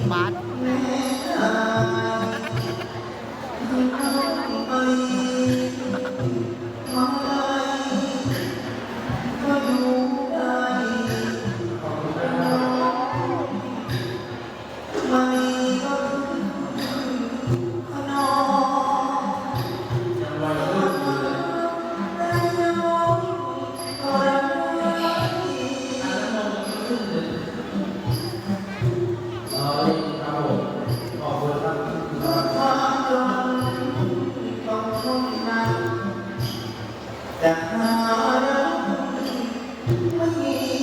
妈。Amen.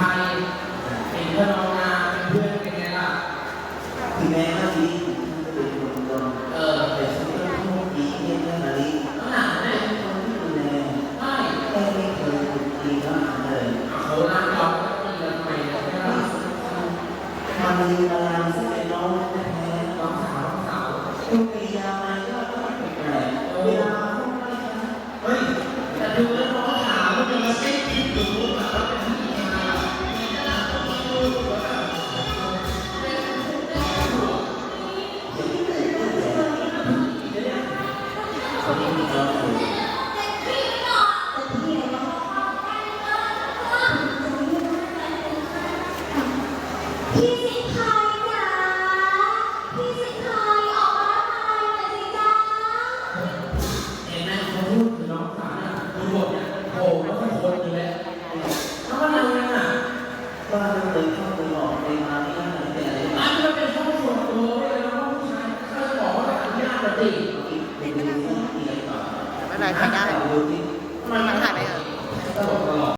ไทยเป็นเพื่อนน้องนาเป็นเพื่อนเป็นไงล่ะที่แม่ก็ดีเป็นคนจนเออแต่ฉันก็โชคดีเงี้ยมาลิน้องหนาเนี่ยคนที่ดูแลใช่แม่ไม่เคยดีมากเลยโหน้าจอดก็มีอะไรไปแล้วมันมีอะไร บ้านเป็นห้องหอในมาไม่ได้เป็นอะไรบ้มันเป็นครองส่วนตัวเลยนะผู้ชายถ้าจะบอกว่าอนุญาตปาติเป็นไม่ได้ไม่ได้มันถ่ายไปเออ